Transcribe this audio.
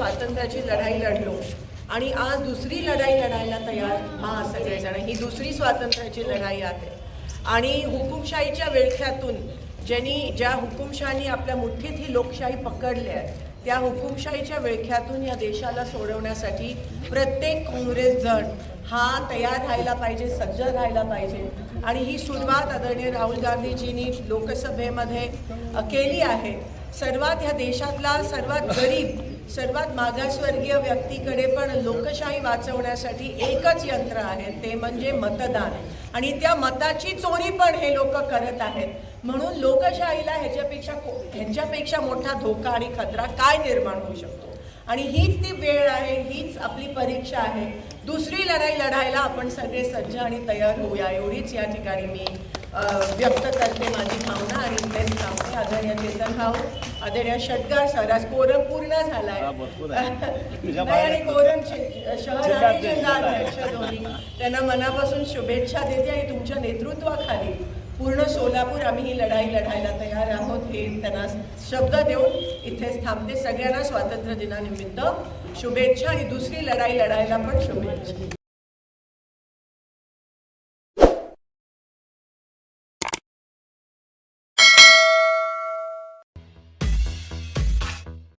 स्वातंत्र्याची लढाई लढलो. आणि आज दुसरी लढाई लढायला तयार हा सगळेजण. ही दुसरी स्वातंत्र्याची लढाई आहे. आणि हुकुमशाहीच्या वेळख्यातून ज्यांनी ज्या हुकुमशहानी आपल्या मुठ्ठीत ही लोकशाही पकडली आहे त्या हुकुमशाहीच्या विळख्यातून या देशाला सोडवण्यासाठी प्रत्येक काँग्रेस जण हा तयार राहायला पाहिजे सज्ज राहायला पाहिजे. आणि ही सुरुवात आदरणीय राहुल गांधीजींनी लोकसभेमध्ये केली आहे. सर्वात ह्या देशातला सर्वात गरीब सर्वात मागासवर्गीय व्यक्तीकडे पण लोकशाही वाचवण्यासाठी एकच यंत्र आहे ते म्हणजे मतदान. आणि त्या मताची चोरी पण हे लोक करत आहेत. म्हणून लोकशाहीला ह्याच्यापेक्षा ह्याच्यापेक्षा मोठा धोका आणि खतरा काय निर्माण होऊ शकतो? आणि हीच ती वेळ आहे हीच आपली परीक्षा आहे. दुसरी लढाई लढायला आपण सगळे सज्ज आणि तयार होऊया. एवढीच या ठिकाणी मी व्यक्त करते माझी भावना आणि इथेच थांबते आदरणीय चेतन भाऊ आदरणीय षटकार सर आज कोरम पूर्ण झालाय. आहे. आणि कोरम शहर आणि जिल्हाध्यक्ष दोन्ही त्यांना मनापासून शुभेच्छा देते आणि तुमच्या नेतृत्वाखाली पूर्ण सोलापूर आम्ही ही लढाई लढायला तयार आहोत हे त्यांना शब्द देऊन इथेच थांबते सगळ्यांना स्वातंत्र्य दिनानिमित्त शुभेच्छा आणि दुसरी लढाई लढायला पण शुभेच्छा.